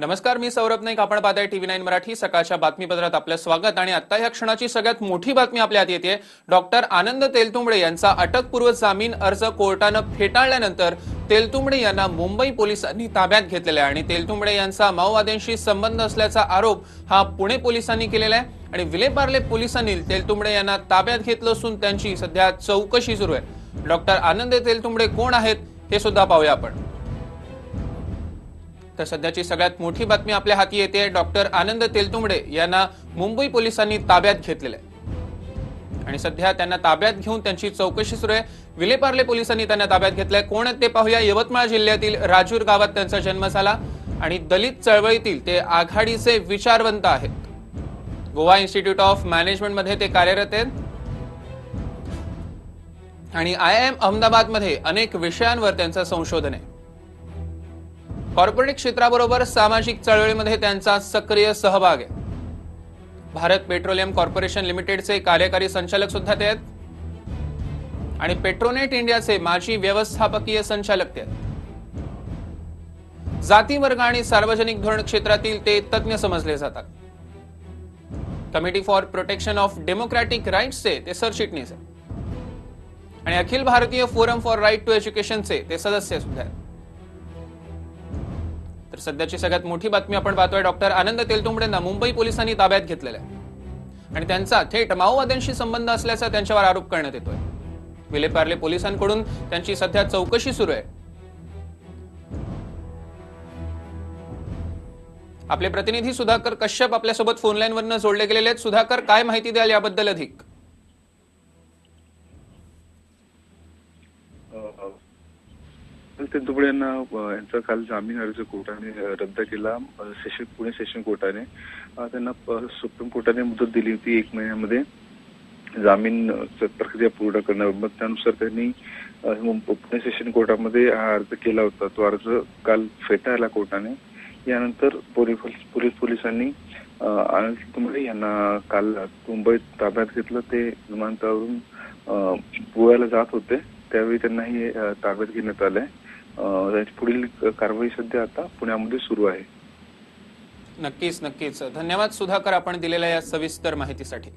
नमस्कार मी सौरभ नाईक आपण पाहताय टीव्ही नाईन मराठी. सकाळच्या बातमीपत्रात आपलं स्वागत आणि आता या क्षणाची सगळ्यात मोठी बातमी आपल्या हात येते. डॉक्टर आनंद तेलतुंबडे यांचा अटकपूर्व जामीन अर्ज कोर्टानं फेटाळल्यानंतर तेलतुंबडे यांना मुंबई पोलिसांनी ताब्यात घेतलेला आहे. आणि तेलतुंबडे यांचा माओवाद्यांशी संबंध असल्याचा आरोप हा पुणे पोलिसांनी केलेला आहे. आणि विलेपार्ले पोलिसांनी तेलतुंबडे यांना ताब्यात घेतलं असून त्यांची सध्या चौकशी सुरू आहे. डॉक्टर आनंद तेलतुंबडे कोण आहेत हे सुद्धा पाहूया आपण. तर सध्याची सगळ्यात मोठी बातमी आपल्या हाती येते. डॉक्टर आनंद तेलतुंबडे यांना मुंबई पोलिसांनी ताब्यात घेतलेलं आहे. आणि सध्या त्यांना ताब्यात घेऊन त्यांची चौकशी सुरू आहे. विलेपार्ले पोलिसांनी त्यांना ताब्यात घेतलंय. कोण आहेत ते पाहूया. यवतमाळ जिल्ह्यातील राजूर गावात त्यांचा जन्म झाला आणि दलित चळवळीतील ते आघाडीचे विचारवंत आहेत. गोवा इन्स्टिट्यूट ऑफ मॅनेजमेंटमध्ये ते कार्यरत आहेत. आणि आय आय एम अहमदाबादमध्ये अनेक विषयांवर त्यांचं संशोधन आहे. कॉर्पोरेट क्षेत्राबरोबर सामाजिक चळवळीमध्ये त्यांचा सक्रिय सहभाग आहे. भारत पेट्रोलियम कॉर्पोरेशन लिमिटेडचे कार्यकारी संचालक सुद्धा ते आहेत. आणि पेट्रोनेट इंडियाचे माजी व्यवस्थापकीय संचालक ते आहेत. जाती वर्ग आणि सार्वजनिक धोरण क्षेत्रातील ते तज्ज्ञ समजले जातात. Committee for protection of democratic राईट्सचे ते सरचिटणीस आहेत. आणि Akhil Bharatiya forum for right to एज्युकेशनचे ते सदस्य सुद्धा आहेत. तर सध्याची सगळ्यात मोठी बातमी आपण पाहतोय डॉक्टर आनंद तेलतुंबडेंना मुंबई पोलिसांनी ताब्यात घेतलेला आहे. आणि त्यांचा थेट माओवाद्यांशी संबंध असल्याचा त्यांच्यावर आरोप करण्यात येतोय. विलेपार्ले पोलिसांकडून त्यांची सध्या चौकशी सुरू आहे. आपले प्रतिनिधी सुधाकर कश्यप आपल्यासोबत फोनलाईनवरनं वरनं जोडले गेलेले आहेत. सुधाकर काय माहिती द्याल याबद्दल अधिक? तेंदुबडे यांना यांचा काल जामीन अर्ज कोर्टाने रद्द केला. सेशन पुणे सेशन कोर्टाने. त्यांना सुप्रीम कोर्टाने मुदत दिली होती एक महिन्यामध्ये. जामीन च प्रक्रिया पूर्ण करण्याबाबत त्यानुसार त्यांनी पुणे सेशन कोर्टामध्ये हा अर्ज केला होता. तो अर्ज काल फेटाळला कोर्टाने. यानंतर पोलीस पोलिसांनी आनंद तुंबडे यांना काल मुंबईत ताब्यात घेतलं. ते विमानतळावरून पोहायला गोव्याला जात होते. त्यावेळी त्यांना हे ताब्यात घेण्यात आलंय. पुढील कारवाई सध्या आता पुण्यामध्ये सुरू आहे. नक्कीच नक्कीच. धन्यवाद सुधाकर आपण दिलेल्या या सविस्तर माहितीसाठी.